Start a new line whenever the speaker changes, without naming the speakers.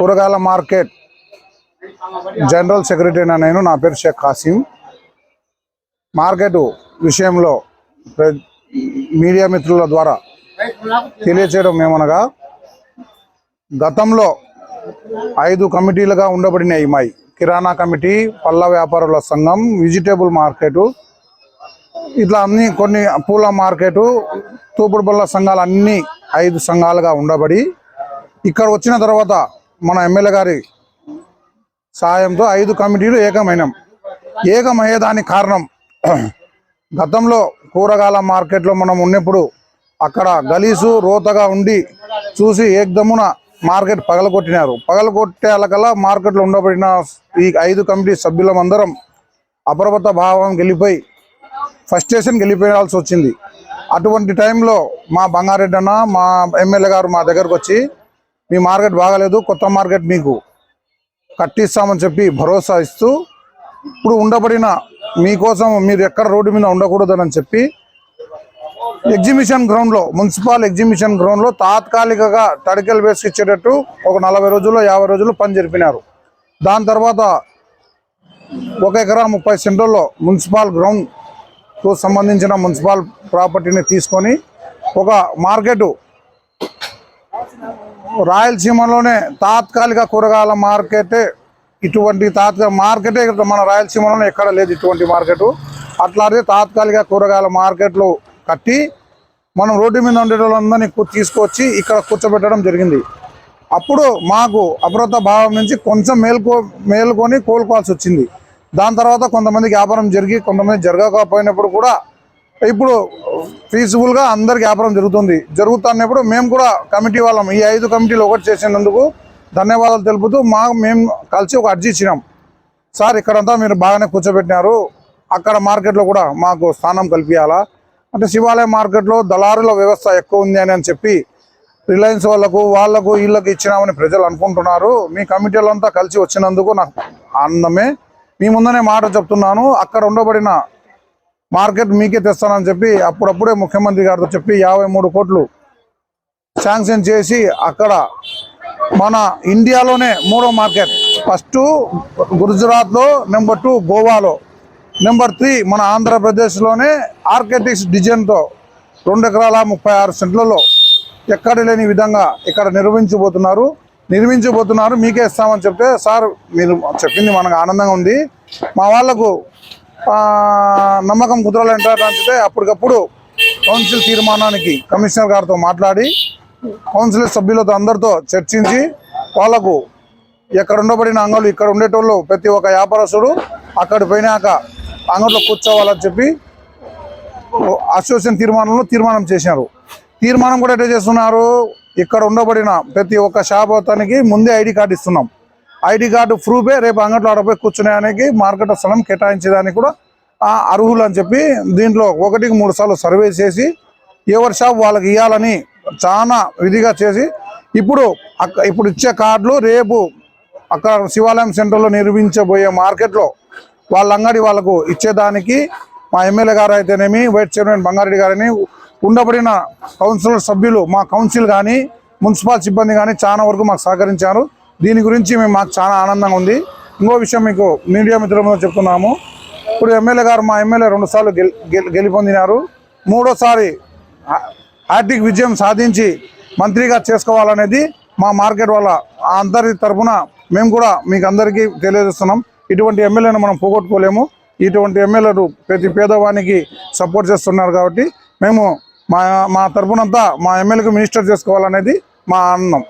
కూరగాయల market. General secretary నేను నా పేరు షేక్ కాసిం. మార్కెట్ విషయంలో మీడియా మిత్రుల ద్వారా తెలియచేయడం ఏమనగా గతంలో ఐదు కమిటీలుగా ఉండబడినాయి మాయి. కిరాణా కమిటీ పళ్ళ వ్యాపారుల సంఘం వెజిటేబుల్ మార్కెటు ఇట్లా అన్ని కొన్ని పూల మార్కెటు తూపుడు బల్ల సంఘాలు అన్ని ఐదు సంఘాలుగా ఉండబడి ఇక్కడ వచ్చిన తర్వాత మన ఎమ్మెల్యే గారి సాయంతో ఐదు కమిటీలు ఏకమైనం. ఏకమయ్యేదానికి కారణం గతంలో కూరగాయల మార్కెట్లో మనం ఉన్నప్పుడు అక్కడ గలీసు రోతగా ఉండి చూసి ఏకదమున మార్కెట్ పగలగొట్టినారు. పగలగొట్టేలకల్లా మార్కెట్లో ఉండబడిన ఈ ఐదు కమిటీ సభ్యులమందరం అప్రమత్త భావం గెలిపోయి ఫస్ట్ స్టేషన్కి వచ్చింది. అటువంటి టైంలో మా బంగారెడ్డి అన్న మా ఎమ్మెల్యే గారు మా దగ్గరకు వచ్చి మీ మార్కెట్ బాగాలేదు కొత్త మార్కెట్ మీకు కట్టిస్తామని చెప్పి భరోసా ఇస్తూ ఇప్పుడు ఉండబడిన మీకోసం మీరు ఎక్కడ రోడ్డు మీద ఉండకూడదని చెప్పి ఎగ్జిబిషన్ గ్రౌండ్లో మున్సిపల్ ఎగ్జిబిషన్ గ్రౌండ్లో తాత్కాలికగా తడికలు వేసి ఇచ్చేటట్టు ఒక నలభై రోజుల్లో యాభై రోజులు పని జరిపినారు. దాని తర్వాత ఒక ఎకరా ముప్పై సెంటర్లో మున్సిపల్ గ్రౌండ్కు సంబంధించిన మున్సిపల్ ప్రాపర్టీని తీసుకొని ఒక మార్కెట్ రాయలసీమలోనే తాత్కాలిక కూరగాయల మార్కెట్ ఇటువంటి తాత్కాలిక మార్కెటే ఇక్కడ మన రాయలసీమలోనే ఎక్కడ లేదు ఇటువంటి మార్కెట్. అట్లాగే తాత్కాలిక కూరగాయల మార్కెట్లు కట్టి మనం రోడ్డు మీద ఉండే వాళ్ళందరినీ తీసుకొచ్చి ఇక్కడ కూర్చోబెట్టడం జరిగింది. అప్పుడు మాకు అప్రత భావం నుంచి కొంచెం మేల్కో మేల్కొని కోలుకోవాల్సి వచ్చింది. దాని తర్వాత కొంతమందికి వ్యాపారం జరిగి కొంతమంది జరగకపోయినప్పుడు కూడా ఇప్పుడు ఫీజిబుల్గా అందరికి వ్యాపారం జరుగుతుంది. జరుగుతున్నప్పుడు మేము కూడా కమిటీ వాళ్ళం. ఈ ఐదు కమిటీలు ఒకటి చేసినందుకు ధన్యవాదాలు తెలుపుతూ మా మేము కలిసి ఒక అర్జీ ఇచ్చినాం. సార్ ఇక్కడంతా మీరు బాగానే కూర్చోబెట్టినారు. అక్కడ మార్కెట్లో కూడా మాకు స్థానం కల్పించాలా అంటే శివాలయ మార్కెట్లో దళారుల వ్యవస్థ ఎక్కువ ఉంది అని అని చెప్పి రిలయన్స్ వాళ్ళకు వాళ్ళకు వీళ్ళకి ఇచ్చినామని ప్రజలు అనుకుంటున్నారు. మీ కమిటీలంతా కలిసి వచ్చినందుకు నాకు ఆనందమే. మీ ముందనే మాట చెప్తున్నాను. అక్కడ ఉండబడిన మార్కెట్ మీకే తెస్తానని చెప్పి అప్పుడప్పుడే ముఖ్యమంత్రి గారితో చెప్పి యాభై మూడు కోట్లు శాంక్షన్ చేసి అక్కడ మన ఇండియాలోనే మూడో మార్కెట్. ఫస్ట్ గుజరాత్లో నెంబర్ టూ గోవాలో. నెంబర్ త్రీ మన ఆంధ్రప్రదేశ్లోనే ఆర్కిటెక్ట్స్ డిజైన్తో రెండు ఎకరాల ముప్పై ఆరు సెంట్లలో ఎక్కడ లేని విధంగా ఇక్కడ నిర్మించబోతున్నారు. నిర్మించబోతున్నారు మీకే ఇస్తామని చెప్తే సార్ మీరు చెప్పింది మనకు ఆనందంగా ఉంది. మా వాళ్ళకు నమ్మకం కుదరాలంటే అప్పటికప్పుడు కౌన్సిల్ తీర్మానానికి కమిషనర్ గారితో మాట్లాడి కౌన్సిల్ సభ్యులతో అందరితో చర్చించి వాళ్ళకు ఎక్కడ ఉండబడిన అంగళ్ళు ఇక్కడ ఉండేటోళ్ళు ప్రతి ఒక్క వ్యాపారస్తుడు అక్కడ పోయినాక అంగట్లో కూర్చోవాలని చెప్పి అసోసియేషన్ తీర్మానంలో తీర్మానం చేశారు. తీర్మానం కూడా ఎట్లా చేస్తున్నారు? ఇక్కడ ఉండబడిన ప్రతి ఒక్క షాప్ అతనికి ముందే ఐడి కార్డు ఇస్తున్నాం. ఐడి కార్డు ప్రూఫే రేపు అంగట్లో ఆడపోయి కూర్చునేదానికి మార్కెట్ స్థలం కేటాయించేదానికి కూడా ఆ, అర్హులు అని చెప్పి దీంట్లో ఒకటికి మూడు సార్లు సర్వే చేసి ఎవరి షాప్ వాళ్ళకి ఇవ్వాలని చాలా విధిగా చేసి ఇప్పుడు అక్క ఇప్పుడు ఇచ్చే కార్డులు రేపు అక్కడ శివాలయం సెంటర్లో నిర్మించబోయే మార్కెట్లో వాళ్ళ అంగడి వాళ్ళకు ఇచ్చేదానికి మా ఎమ్మెల్యే గారు అయితేనేమి వైస్ చైర్మన్ బంగారెడ్డి గారని ఉండబడిన కౌన్సిలర్ సభ్యులు మా కౌన్సిల్ కానీ మున్సిపల్ సిబ్బంది కానీ చాలా వరకు మాకు సహకరించారు. దీని గురించి మేము మాకు చాలా ఆనందంగా ఉంది. ఇంకో విషయం మీకు మీడియా మిత్రులతో చెప్తున్నాము. ఇప్పుడు ఎమ్మెల్యే గారు మా ఎమ్మెల్యే రెండు సార్లు గెలి మూడోసారి ఆర్థిక విజయం సాధించి మంత్రిగా చేసుకోవాలనేది మా మార్కెట్ వాళ్ళ అందరి తరఫున మేము కూడా మీకు అందరికీ తెలియజేస్తున్నాం. ఇటువంటి ఎమ్మెల్యేను మనం పోగొట్టుకోలేము. ఇటువంటి ఎమ్మెల్యేలు ప్రతి పేదవానికి సపోర్ట్ చేస్తున్నారు కాబట్టి మేము మా మా తరఫునంతా మా ఎమ్మెల్యేకి మినిస్టర్ చేసుకోవాలనేది మా ఆనందం.